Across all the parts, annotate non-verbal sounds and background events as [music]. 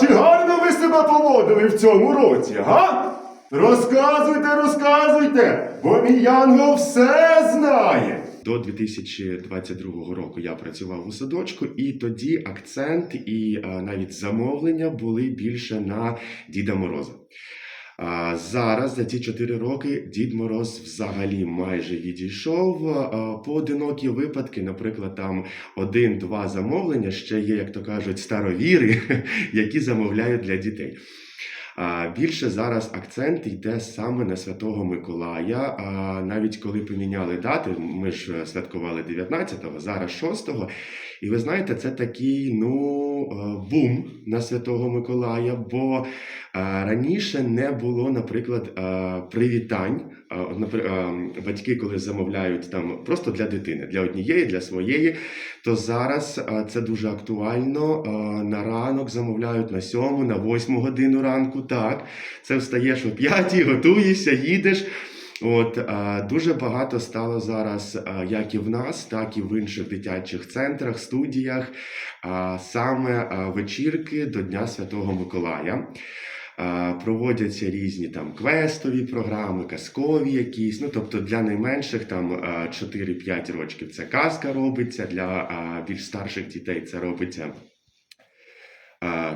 Чи гарно ви себе поводили в цьому році, га? Розказуйте, розказуйте, бо мій Янгол все знає. До 2022 року я працював у садочку, і тоді акцент і навіть замовлення були більше на Діда Мороза. А зараз за ці 4 роки Дід Мороз взагалі майже відійшов. Поодинокі випадки, наприклад, там один-два замовлення ще є, як то кажуть, старовіри, [laughs] які замовляють для дітей. Більше зараз акцент йде саме на Святого Миколая. А навіть коли поміняли дати, ми ж е, святкували 19-го, зараз 6-го. І ви знаєте, це такий ну е, бум на Святого Миколая, бо е, раніше не було, наприклад, привітань. Е, е, Батьки, коли замовляють там просто для дитини, для однієї, для своєї, то зараз е, це дуже актуально. На ранок замовляють на сьому, на восьму годину ранку. Так, це встаєш о п'ятій, готуєшся, їдеш. От дуже багато стало зараз, як і в нас, так і в інших дитячих центрах, студіях, саме вечірки до Дня Святого Миколая. Проводяться різні там квестові програми, казкові якісь. Ну тобто для найменших там е, 4-5 років це казка робиться, для більш старших дітей це робиться.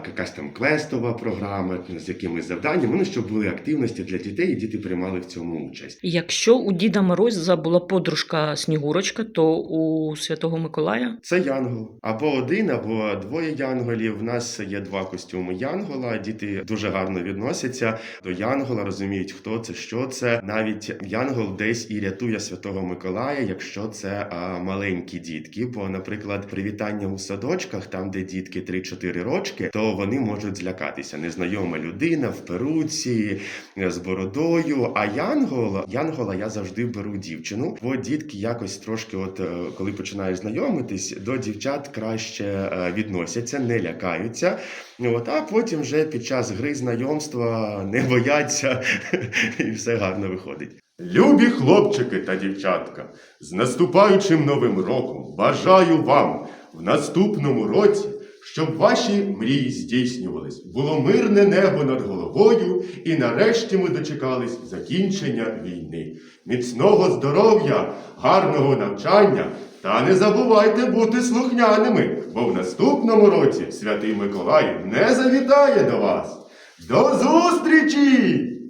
Якась там квестова програма з якимись завданнями, ну щоб були активності для дітей, і діти приймали в цьому участь. Якщо у Діда Мороза була подружка Снігурочка, то у Святого Миколая Це янгол. Або один, або двоє янголів. У нас є два костюми янгола. Діти дуже гарно відносяться до янгола, розуміють, хто це, що це. Навіть янгол десь і рятує святого Миколая, якщо це а, маленькі дітки. Бо, наприклад, привітання у садочках, там де дітки 3-4 рочки, то вони можуть злякатися. Незнайома людина в перуці е, з бородою. А янгол, янгола я завжди беру дівчину, бо дітки якось трошки, от е, коли починаєш знайомитись, до дівчат краще е, відносяться, не лякаються. От, а потім вже під час гри знайомства не бояться, [laughs] і все гарно виходить. Любі хлопчики та дівчатка, з наступаючим новим роком бажаю вам в наступному році, щоб ваші мрії здійснювались, було мирне небо над головою, і нарешті ми дочекались закінчення війни. Міцного здоров'я, гарного навчання та не забувайте бути слухняними, бо в наступному році святий Миколай не завітає до вас. До зустрічі!